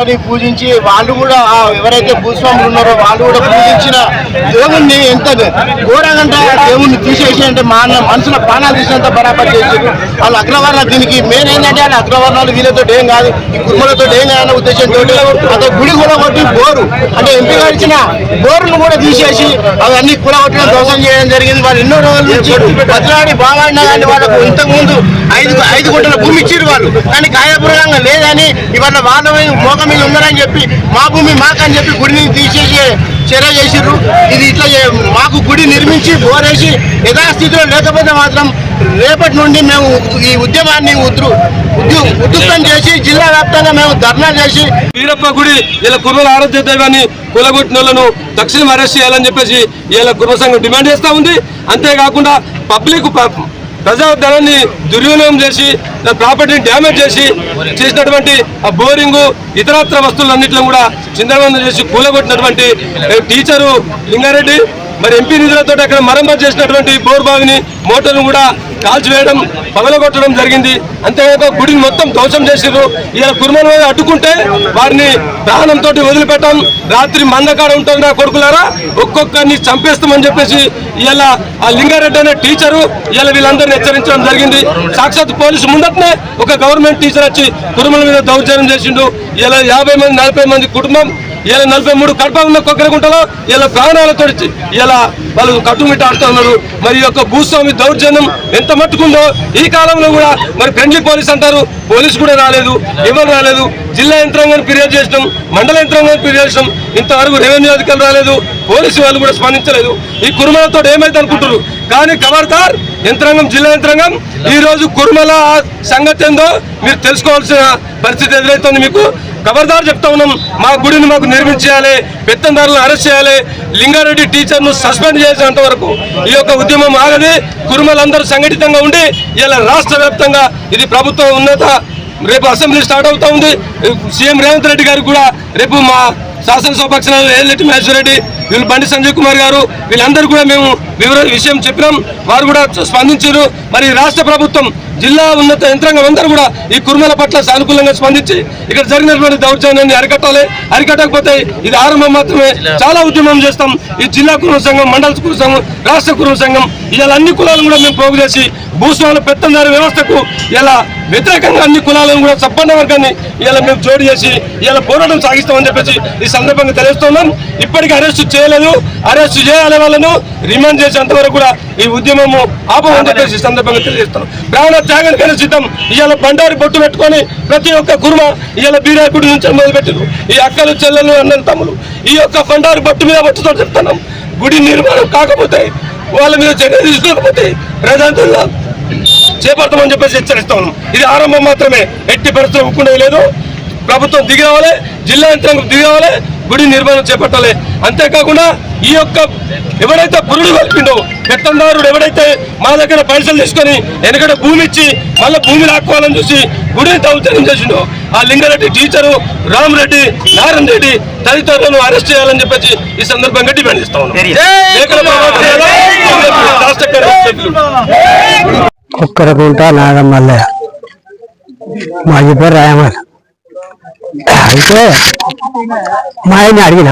పూజించి వాళ్ళు కూడా ఎవరైతే భూస్వాములు ఉన్నారో వాళ్ళు కూడా పూజించిన దేవుణ్ణి ఎంత ఘోరంగా దేవుణ్ణి తీసేసి అంటే మా మనసులో ప్రాణాలు తీసినంత బరాబర్ చేసారు వాళ్ళు అగ్రవర్ణ దీనికి మెయిన్ ఏంటంటే వాళ్ళ అగ్రవర్ణాలు వీళ్ళతో ఏం కాదు ఈ కుటుంబాలతో ఏం కాదన్న ఉద్దేశంతో అదో గుడి కూడా కొట్టి బోరు అంటే ఎంపీ గడిచిన బోరును కూడా తీసేసి అవన్నీ కూడగొట్టడం దోషం చేయడం జరిగింది. వాళ్ళు ఎన్నో రోజుల నుంచి బతలాడి బాగాడినా కానీ వాళ్ళకు ఇంతకుముందు ఐదు ఐదు గుంటల భూమి ఇచ్చారు వాళ్ళు. కానీ గాయపూర్వకంగా లేదని ఇవాళ వాళ్ళ మోకం మీద ఉన్నారని చెప్పి మా భూమి మాకని చెప్పి గుడిని తీసేసి చర్య చేసిర్రు. ఇది ఇట్లా మాకు గుడి నిర్మించి బోరేసి యథాస్థితిలో లేకపోతే మాత్రం రేపటి నుండి మేము ఈ ఉద్యమాన్ని ఉద్రు ఉద్యుక్తం చేసి జిల్లా వ్యాప్తంగా మేము ధర్నా చేసి వీరప్ప గుడి ఇలా కుర్మల ఆరాధ్య దైవాన్ని కులగొట్టినలను తక్షణం అరెస్ట్ చేయాలని చెప్పేసి ఇలా కుర్మ సంఘం డిమాండ్ చేస్తూ ఉంది. అంతేకాకుండా పబ్లిక్ ప- ప్రజాధనాన్ని దుర్వినియోగం చేసి ప్రాపర్టీని డ్యామేజ్ చేసి చేసినటువంటి ఆ బోరింగు ఇతరత్ర వస్తువులన్నింటిలో కూడా చిందరవందం చేసి కూలగొట్టినటువంటి టీచరు లింగారెడ్డి మరి ఎంపీ నిధులతో అక్కడ మరమ్మతు చేసినటువంటి బోర్ బావిని మోటార్ను కూడా కాల్చివేయడం పగలగొట్టడం జరిగింది. అంతేకాక గుడిని మొత్తం ధ్వంసం చేసారు ఇలా కుర్మల మీద అడ్డుకుంటే వారిని ప్రాణంతో వదిలిపెట్టాం. రాత్రి మందకాడ ఉంటుంది నా కొడుకులారా? ఒక్కొక్కరిని చంపేస్తామని చెప్పేసి ఇలా ఆ లింగారెడ్డి అనే టీచరు ఇలా వీళ్ళందరినీ హెచ్చరించడం జరిగింది. సాక్షాత్ పోలీసు ముందటనే ఒక గవర్నమెంట్ టీచర్ వచ్చి కుర్మల మీద దౌర్జన్యం చేసిండు. ఇలా యాభై మంది నలభై మంది కుటుంబం ఇలా నలభై మూడు కడప ఉన్న కొక్కరగుంటలో ఇలా ప్రాణాలతో ఇలా వాళ్ళు కట్టుమిట్టాడుతున్నారు మరి యొక్క భూస్వామి దౌర్జన్యం ఎంత మట్టుకుందో ఈ కాలంలో కూడా మరి ఫ్రెండ్లీ పోలీస్ అంటారు. పోలీసు కూడా రాలేదు ఎవరు రాలేదు. జిల్లా యంత్రాంగాన్ని ఫిర్యాదు చేసినాం మండల యంత్రాంగాన్ని ఫిర్యాదు చేసినాం. ఇంతవరకు రెవెన్యూ అధికారులు రాలేదు పోలీసు వాళ్ళు కూడా స్పందించలేదు. ఈ కురుమలతో ఏమైతే అనుకుంటారు కానీ ఖబర్దార్ యంత్రాంగం జిల్లా యంత్రాంగం ఈ రోజు కురుమల సంగతి ఏందో మీరు తెలుసుకోవాల్సిన పరిస్థితి ఎదురైతుంది మీకు. ఖబర్దారు చెప్తా ఉన్నాం మా గుడిని మాకు నిర్మించేయాలి పెత్తందారులను అరెస్ట్ చేయాలి లింగారెడ్డి టీచర్ను సస్పెండ్ చేసేంత వరకు ఈ యొక్క ఉద్యమం ఆగది కురుమలందరూ సంఘటితంగా ఉండి ఇలా రాష్ట్ర వ్యాప్తంగా ఇది ప్రభుత్వం ఉన్నత రేపు అసెంబ్లీ స్టార్ట్ అవుతా ఉంది. సీఎం రేవంత్ రెడ్డి గారికి కూడా రేపు మా శాసనసభ ఏలెట్టి మహేశ్వర రెడ్డి వీళ్ళు బండి సంజయ్ కుమార్ గారు వీళ్ళందరూ కూడా మేము వివర విషయం చెప్పినాం. వారు కూడా స్పందించారు. మరి రాష్ట్ర ప్రభుత్వం జిల్లా ఉన్నత యంత్రాంగం అందరూ కూడా ఈ కుర్మల పట్ల సానుకూలంగా స్పందించి ఇక్కడ జరిగినటువంటి దౌర్జన్యాన్ని అరికట్టాలి. అరికట్టకపోతే ఇది ఆరంభం మాత్రమే. చాలా ఉద్యమం చేస్తాం. ఈ జిల్లా కుర్మ సంఘం మండల కుర్మ సంఘం రాష్ట్ర కుర్మ సంఘం ఇలా అన్ని కులాలను కూడా మేము పోగు చేసి భూస్వాముల పెత్తందారి వ్యవస్థకు ఇలా వ్యతిరేకంగా అన్ని కులాలను కూడా సంపన్న వర్గాన్ని ఇలా మేము జోడి చేసి ఇలా పోరాటం సాగిస్తామని చెప్పేసి ఈ సందర్భంగా తెలియజేస్తున్నాం. ఇప్పటికీ అరెస్ట్ చేయలేదు. అరెస్ట్ చేయాలి వాళ్ళను రిమాండ్ చేసేంత వరకు కూడా ఈ ఉద్యమము ఆపమని చెప్పేసి ఈ సందర్భంగా తెలియజేస్తున్నాం. ప్రాణ త్యాగానికైనా సిద్ధం ఇవాళ బండారి బొట్టు పెట్టుకొని ప్రతి ఒక్క కుర్మ ఇవాళ బీరాకుడి నుంచి మొదలుపెట్టారు ఈ అక్కలు చెల్లెలు అన్నలు తమ్ములు ఈ యొక్క బండారి బొట్టు మీద బొట్టుతో చెప్తున్నాం. గుడి నిర్మాణం కాకపోతే వాళ్ళ మీద చర్య తీసుకోకపోతే ప్రజాంతుల్లో చేపడతామని చెప్పేసి హెచ్చరిస్తా ఉన్నాం. ఇది ఆరంభం మాత్రమే. ఎట్టి పరిస్థితులు ఒప్పుకునేది లేదు. ప్రభుత్వం దిగి రావాలి జిల్లా యంత్రాంగం దిగి రావాలి గుడి నిర్మాణం చేపట్టాలి. అంతేకాకుండా ఈ యొక్క ఎవడైతే పురుడు కలిపిండో పెత్తందారుడు ఎవడైతే మా దగ్గర పైసలు తీసుకొని వెనకడ భూమి ఇచ్చి మళ్ళీ భూమి లాక్కోవాలని చూసి గుడిని దౌర్జన్యం చేసిండో ఆ లింగారెడ్డి టీచరు రామరెడ్డి నారాయణ రెడ్డి తదితరులను అరెస్ట్ చేయాలని చెప్పేసి ఈ సందర్భంగా డిమాండ్ ఇస్తా ఉన్నాం. ఒక్కరకుంట ప్రభాకర్ యాదవ్, నాగమల్లయ్య మాది పేరు రాయమల్ అయితే మా ఆయన్ని అడిగిన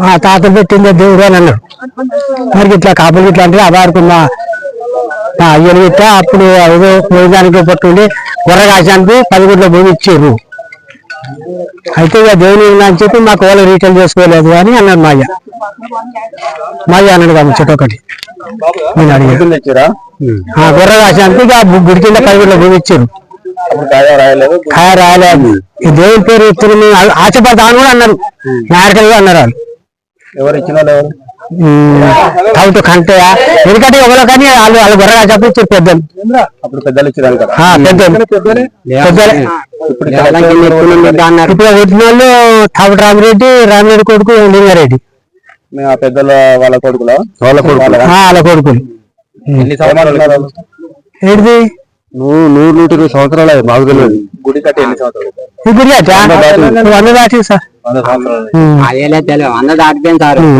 మా తాత పెట్టిందే దేవుడు అని అన్నాడు. మరి ఇట్లా కాపులు ఇట్లా అంటే అబారుకు మా అయ్యను ఇట్లా అప్పుడు ఏదో పోయేదానికి పట్టుండి గుర్రగాశానికి పది గుడ్ల భూమి ఇచ్చారు. అయితే ఇక దేవుని అని చెప్పి మాకు వాళ్ళు రీటైల్ చేసుకోలేదు అని అన్నాడు మా అయ్య. మా అన్నాడు కాబట్టి చెట్టు ఒకటి. నేను అడిగాను. గుర్ర ఇక గుడి కింద ఇచ్చారు. ఖాయ రాయలేదు? ఈ దేవుని పేరు ఇచ్చిన మేము ఆ- ఆశపడతామని కూడా అన్నారు. నాయకులు అన్నారు వాళ్ళు. ఎవరు? ఇచ్చిన వాళ్ళు ఎందుకంటే ఎవరో కానీ వాళ్ళు వాళ్ళు గుర్ర రాజాపు ఇచ్చారు పెద్దలు అప్పుడు పెద్దలు ఇచ్చారు కదా ఆ, పెద్దలు. పెద్దలే. ఇప్పుడు ఇప్పుడు వచ్చిన వాళ్ళు తాపటి రామిరెడ్డి రామిరెడ్డి కొడుకు లింగారెడ్డి ఆ పెద్దల వాళ్ళ కొడుకులా? వాళ్ళ కొడుకులు ఎన్ని సంవత్సరాలు ఏంటిది నువ్వు నూరు నూట ఇరవై సంవత్సరాలు అయ్యాయి, మాకు తెలియదు. గుడి కట్టి ఎన్ని సంవత్సరాలు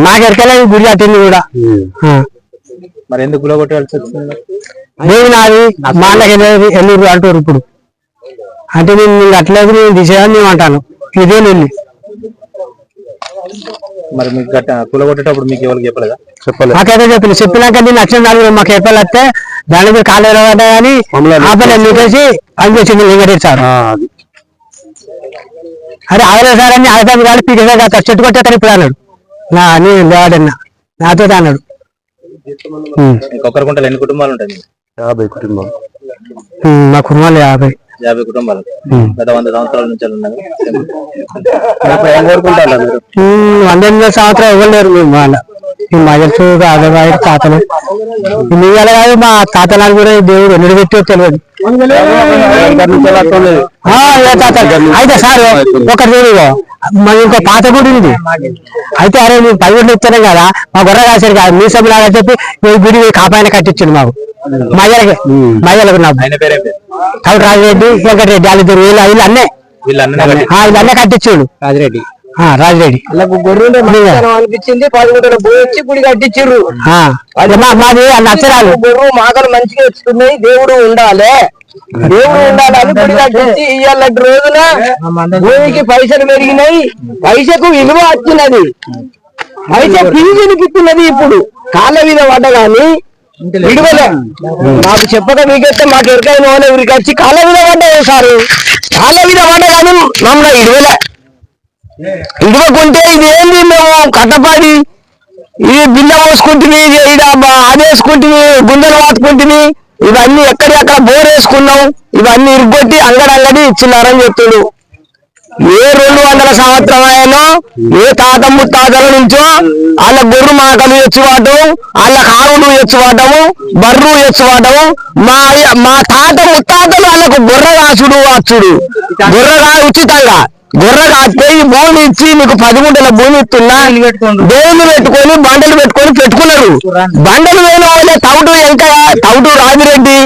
నాకు ఎరకలే ఈ గుడి అట్టింది కూడా. మరి ఎందుకు వచ్చింది? భూమి నాది మా అన్నకి ఎల్లూరు అంటారు ఇప్పుడు? అంటే నేను నీకు అట్లేదు నేను తీసేయాలని నేను అంటాను. ఇదే నెల్లి మరి మీకు గట్ట కులగొట్టేటప్పుడు మీకు ఎవరికి చెప్పలేదా? చెప్పలేదు. మాకైతే చెప్పిన చెప్పినాక నేను లక్షణ నాలుగు మాకు చెప్పాలి వస్తే దాని మీద కాలు ఎరగడ్డా కానీ ఆపలే మీకేసి అని చేసింది వెంకటేష్ సార్ అరే ఆగలే సార్ అని ఆగదాం కానీ పీకేసా కదా చెట్టు కొట్టేస్తాను ఇప్పుడు అన్నాడు. నా నేను లేవాడన్నా నాతో అన్నాడు. కుంటలు ఎన్ని కుటుంబాలు ఉంటాయి? యాభై కుటుంబాలు. మా కుటుంబాలు యాభై. యాభై కుటుంబాలు. గత వంద సంవత్సరాల నుంచి ఉన్నారు. ఇప్పుడు ఏం కోరుకుంటారు మీరు? ఉమ్, వంద ఎనిమిది సంవత్సరాలు ఇవ్వలేరు మేము వాళ్ళ ఈ మజల్సు ఆదవాయి తాతలు. కాదు మా కూడా దేవుడు ఎన్నడు పెట్టో తెలియదు. అయితే సార్ ఒకటి చూడు మరి ఇంకో పాత గుడి ఉంది అయితే అరే మేము పది గుడ్లు ఇస్తున్నాం కదా మా గొర్రె కాసారు కదా మీ లాగా చెప్పి ఈ గుడి కాపాయన కట్టించింది మాకు. మయ్యలకి మయ్యలకు కౌట రాజరెడ్డి వెంకటరెడ్డి వాళ్ళిద్దరు వీళ్ళు వీళ్ళు అన్నే. వీళ్ళు అన్నే కట్టించాడు. రాజిరెడ్డి. ఆ, రాజరెడ్డి. గుడి మాది నచ్చరాలు. గొర్రెలు మాకలు మంచిగా ఇస్తున్నాయి దేవుడు ఉండాలి. దేవుడు ఉండాలని గుడి కట్టించి రోజున. భూమికి పైసలు పెరిగినాయి. పైసకు విలువ వచ్చినది. పైస పిలిచినిపిస్తున్నది ఇప్పుడు. కాళ్ళ మీద పడ్డ గాని విడువలే. నాకు చెప్పక మీకైతే మాకు ఎరకైన వాళ్ళు ఎవరికి వచ్చి కాళ్ళ మీద పడ్డాయి సారు. కాళ్ళ మీద పడ్డ గాని మమ్మల్ని ఇడువలే ఇడవకుంటే ఇది ఏంది మేము కట్టపాడి ఇది బిల్ల పోసుకుంటుంది ఇది అదేసుకుంటుంది గుండెలు వాతుకుంటుంది ఇవన్నీ ఎక్కడి అక్కడ బోర్ వేసుకున్నాం ఇవన్నీ ఇరుగొట్టి అంగడంగడి ఇచ్చినారని చెప్తుడు. ఏ రెండు వందల సంవత్సరమాయనో ఏ తాత ముత్తాతల నుంచో వాళ్ళ గొర్రు మాటలు ఎచ్చువాటం వాళ్ళ ఆవులు ఎచ్చువాటము బర్రు ఎచ్చువాటము మా మా తాత ముత్తాతలు వాళ్ళకు గొర్రె రాసుడు వచ్చుడు గొర్రె రా ఉచితంగా. గొర్రె కాస్తే ఈ భూమి ఇచ్చి నీకు పది గుంటల భూమి ఇస్తున్నా దేవుని పెట్టుకొని బండలు పెట్టుకొని పెట్టుకున్నారు. బండలు వేల వాళ్ళే తౌటు వెంకయ్య తౌటు రామిరెడ్డి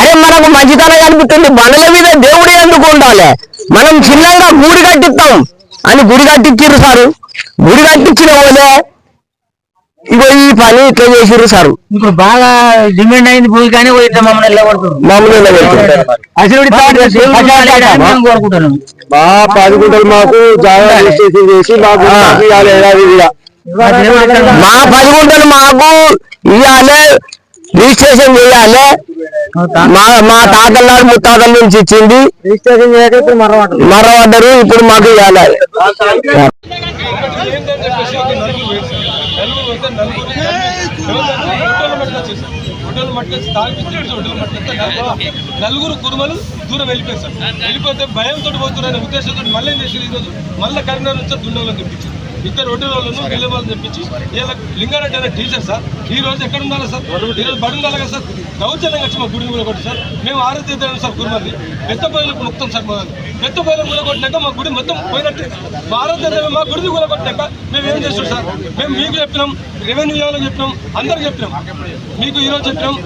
అరే మనకు మంచితనం కనిపిస్తుంది. బండల మీద దేవుడు ఎందుకు ఉండాలి? మనం చిన్నగా గుడి కట్టిస్తాం. అని గుడి కట్టించారు సారు. గుడి కట్టించిన వాళ్ళే ఇగో ఈ పని ఇట్లా చేసిర్రు సారు. ఇప్పుడు బాగా డిమాండ్ అయింది భూమి కానీ ఇట్లా మమ్మల్ని వెళ్ళగొడుతుంది నిలబెట్టారు. అసలు కోరుకుంటున్నాం. మాకు జాగా రిజిస్ట్రేషన్ చేసి మాకు మా మాకు ఇవ్వాలి రిజిస్ట్రేషన్ చేయాలి. మా మా తాతల నాడు ముత్తాతల నుంచి ఇచ్చింది. రిజిస్ట్రేషన్ చేయకపోతే మరొకటి మరవడ్డరు ఇప్పుడు మాకు ఇవ్వాలి నలుగురు వస్తే నలుగురు హోటల్ మట్టుకొచ్చేసి హోటల్ మట్టుకొచ్చి తాగిపించి హోటల్ మట్టుకొస్తే నలుగురు నలుగురు కురుమలు దూరం వెళ్ళిపోయారు వెళ్ళిపోతే భయంతో పోతున్నారనే ఉద్దేశంతో మళ్ళీ ఏం చేసి ఈరోజు? మళ్ళీ కరీంనగర్ నుంచి దుండోలో తెప్పించారు. ఇద్దరు హోటల్ వాళ్ళను వీళ్ళ వాళ్ళు తెప్పించి. వీళ్ళ లింగారెడ్డి అనే టీచర్ సార్ ఈ రోజు ఎక్కడ ఉండాలి సార్? ఈ రోజు బడి ఉండాలి కదా సార్? దౌర్జన్యంగా వచ్చి మా గుడిని కూడా కొట్టి సార్. మేము ఆరోగ్య సార్ కురుమల్ని పెద్ద పొయ్యిలకు మొత్తం సార్ మొదలు పెద్ద పొయ్యిలు కూడా కొట్టినాక మా గుడి మొత్తం పోయినట్టే. మా ఆరోగ్య దేవం మా గుడిని కూడా కొట్టినాక మేము ఏం చేస్తాం సార్? మేము మీకు చెప్పినాం రెవెన్యూ వాళ్ళకి చెప్పినాం అందరికి చెప్పినాం. మీకు ఈ రోజు చెప్పినాం.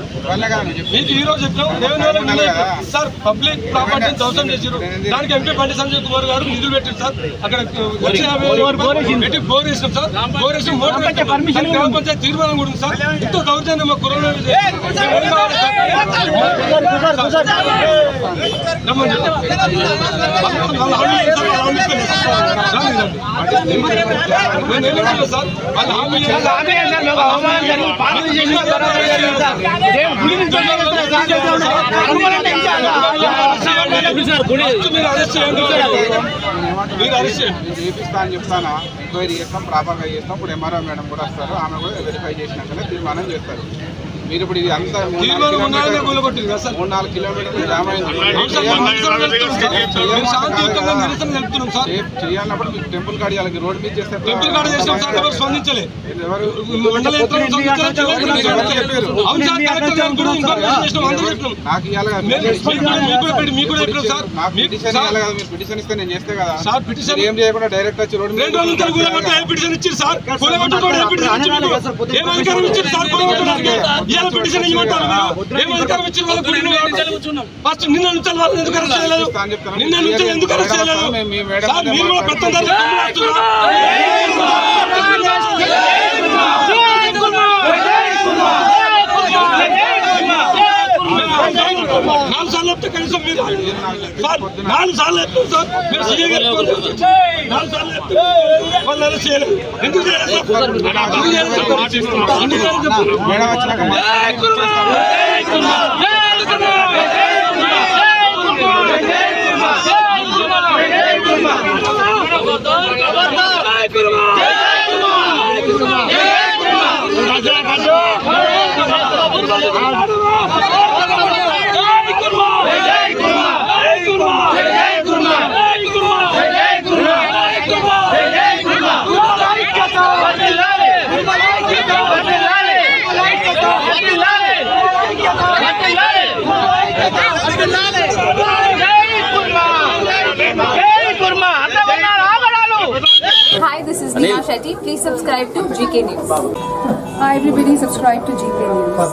మీకు ఈ రోజు చెప్పినాం. రెవెన్యూ. సార్ పబ్లిక్ ప్రాపర్టీ ధ్వంసం చేసారు దానికి ఎంపీ బండి సంజయ్ కుమార్ గారు నిధులు పెట్టారు సార్. అక్కడ వచ్చి పెట్టి బోర్ వేసినాం సార్ బోర్ వేసి మోటార్. అది గ్రామ పంచాయతీ తీర్మానం కూడా సార్ ఇంత దౌర్జన్యం మా కరోనా మీరు అరెస్ట్ చేయండి మీరు అరెస్ట్ చేయండి చెప్తానా ఎంక్వైరీ చేస్తాం ప్రాపర్గా చేస్తాం. ఇప్పుడు ఎంఆర్ఓ మేడం కూడా వస్తారు. ఆమె కూడా వెరిఫై చేసినాకనే తీర్మానం చేస్తారు. మీరు ఇప్పుడు ఇది అంతా మూడు నాలుగు కిలోమీటర్లు- జామ్ అయింది. చేయాలన్నప్పుడు మీకు టెంపుల్ కాడ ఇవ్వాలి రోడ్ మీద చేస్తే టెంపుల్ కాడ చేసినాం సార్ ఎవరు నాకు ఇవ్వాలి పిటిషన్ ఇస్తే నేను చేస్తే కదా. సార్ పిటిషన్ ఏం చేయకుండా డైరెక్ట్ వచ్చి రోడ్ రోజుల పిటిషన్ ఇచ్చారు సార్? ఏం అధికారం ఇచ్చారు సార్? ఇవాళ పిటిషన్ ఇవ్వమంటారు ఏం అధికారం ఇచ్చారు వాళ్ళ గుడిని ఫస్ట్ నిన్న నుంచి వాళ్ళు ఎందుకు అరెస్ట్ చేయలేదు నిన్న నుంచి ఎందుకు అరెస్ట్ చేయలేదు సార్ మీరు కూడా పెద్ద చెప్తే కనీసం మీరు సార్, నాలుగు సార్లు ఎత్తారు సార్ మీరు సీఏ గారికి ఫోన్ చేసి నాలుగు సార్లు ఎత్తారు వాళ్ళు అరెస్ట్ చేయలేదు ఎందుకు చేయలేదు సార్? ఎందుకు చేయలేదు subscribe to GK News. Hi everybody, subscribe to GK News.